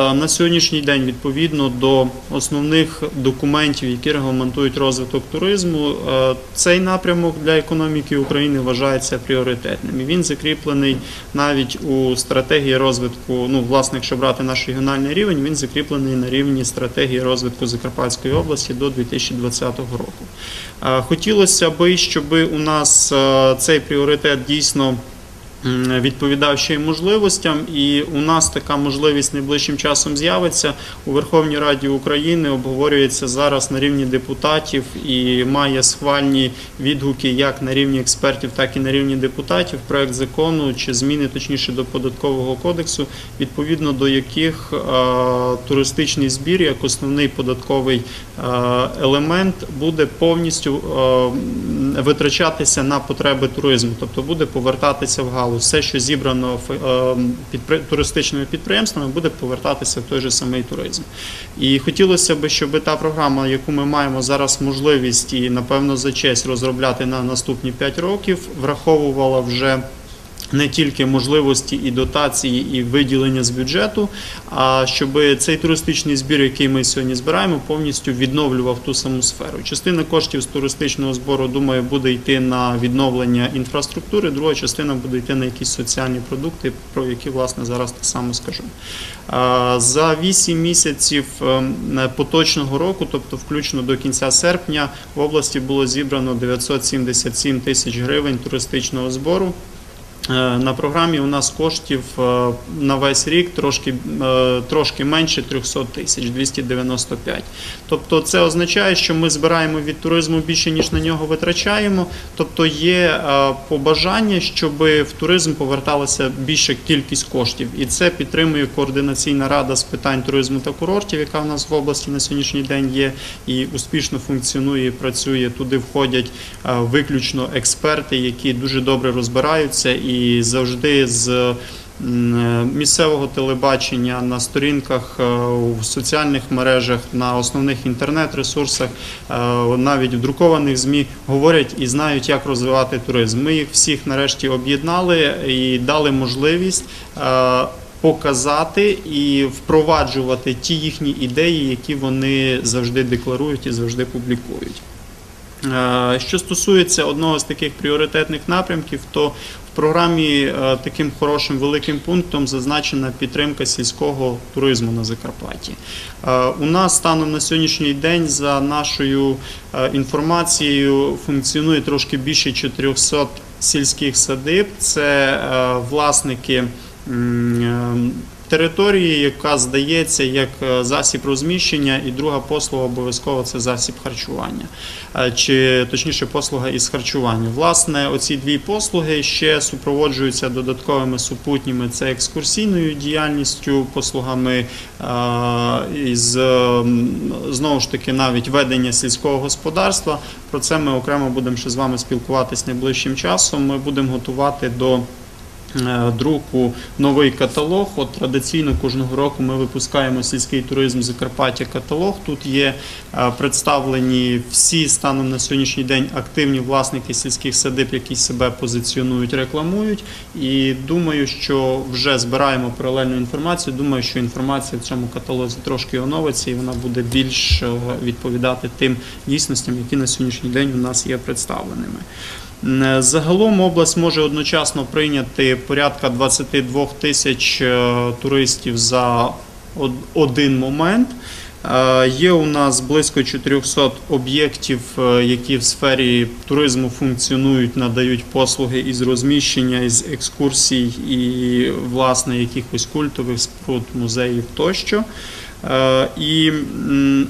е, на сьогоднішній день, відповідно до основних документів, які регламентують розвиток туризму, е, цей напрямок для економіки України вважається пріоритетним. І він закріплений навіть у стратегії розвитку. Ну, власне, якщо брати наш регіональний рівень, він закріплений на рівні стратегії розвитку Закарпатської області до 2020 року. Е, Хотілося би, щоб у нас цей пріоритет дійсно. Й можливостям, і у нас така можливість найближчим часом з'явиться у Верховній Раді України. Обговорюється зараз на рівні депутатів і має схвальні відгуки як на рівні експертів, так і на рівні депутатів. Проект закону чи зміни, точніше до податкового кодексу, відповідно до яких туристичний збір як основний податковий елемент буде повністю витрачатися на потреби туризму, тобто буде повертатися в галузь. Все, що зібрано під е, туристичними підприємствами, буде повертатися в той же самий туризм. І хотілося б, щоб та програма, яку ми маємо зараз можливість і напевно за честь розробляти на наступні 5 років, враховувала вже. Не тільки можливості і дотації, і виділення з бюджету, а щоб цей туристичний збір, який ми сьогодні збираємо, повністю відновлював ту саму сферу. Частина коштів з туристичного збору, думаю, буде йти на відновлення інфраструктури, друга частина буде йти на якісь соціальні продукти, про які власне зараз так само скажу. За 8 місяців ем, поточного року, тобто включно до кінця серпня, в області було зібрано 977 тисяч гривень туристичного збору. Е, На програмі у нас коштів е, на весь рік трошки, е, трошки менше 300 тисяч 295. Тобто це означає, що ми збираємо від туризму більше, ніж на нього витрачаємо. Тобто є побажання, щоб в туризм поверталася більша кількість коштів. І це підтримує координаційна рада з питань туризму та курортів, яка в нас в області на сьогоднішній день є і успішно функціонує і працює. Туди входять виключно експерти, які дуже добре розбираються і завжди з е, місцевого телебачення на сторінках е, в соціальних мережах, на основних інтернет-ресурсах, е, навіть в друкованих змі говорять і знають, як розвивати туризм. Ми їх всіх нарешті об'єднали і дали можливість. е, Показати і впроваджувати ті їхні ідеї, які вони завжди декларують і завжди публікують. Е, Що стосується одного з таких пріоритетних напрямків, то в програмі е, таким хорошим великим пунктом зазначена підтримка сільського туризму на Закарпатті. Е, У нас станом на сьогоднішній день, за нашою інформацією, функціонує трошки більше 400 сільських садиб. Це власники. Території, яка здається як е, засіб розміщення, і друга послуга обов'язково це засіб харчування, Е, чи точніше послуга із харчування. Власне, оці дві послуги ще супроводжуються додатковими супутніми: це екскурсійною діяльністю, послугами е, із знову ж таки навіть ведення сільського господарства. Про це ми окремо будемо ще з вами спілкуватись найближчим часом. Ми будемо готувати до. Е, Друку новий каталог. От традиційно кожного року ми випускаємо сільський туризм Закарпаття каталог. Тут є е, представлені всі станом на сьогоднішній день активні власники сільських садиб, які себе позиціонують, рекламують. І думаю, що вже збираємо паралельну інформацію. Думаю, що інформація в цьому каталозі трошки оновиться і вона буде більш е, відповідати тим дійсностям, які на сьогоднішній день у нас є представленими. М, Загалом область може одночасно прийняти порядка 22 тисяч е, туристів за один момент. Е, Є у нас близько 400 об'єктів, е, які в сфері туризму функціонують, надають послуги із розміщення, із екскурсій і власне якихось культових споруд, музеїв тощо. Е, І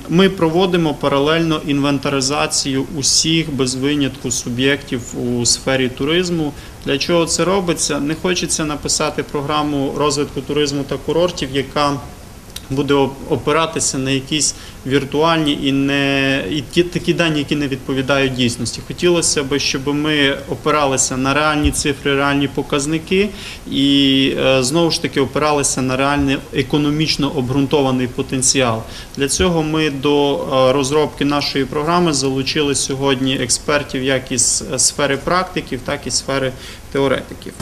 ми проводимо паралельно інвентаризацію усіх без винятку суб'єктів у сфері туризму. Для чого це робиться? Не хочеться написати програму розвитку туризму та курортів, яка буде опиратися на якісь віртуальні і не і ті такі дані, які не відповідають дійсності. Хотілося б, щоб ми опиралися на реальні цифри, реальні показники, і е, знову ж таки опиралися на реальний економічно обґрунтований потенціал. Для цього ми до е, розробки нашої програми залучили сьогодні експертів як із е, сфери практиків, так і сфери теоретиків.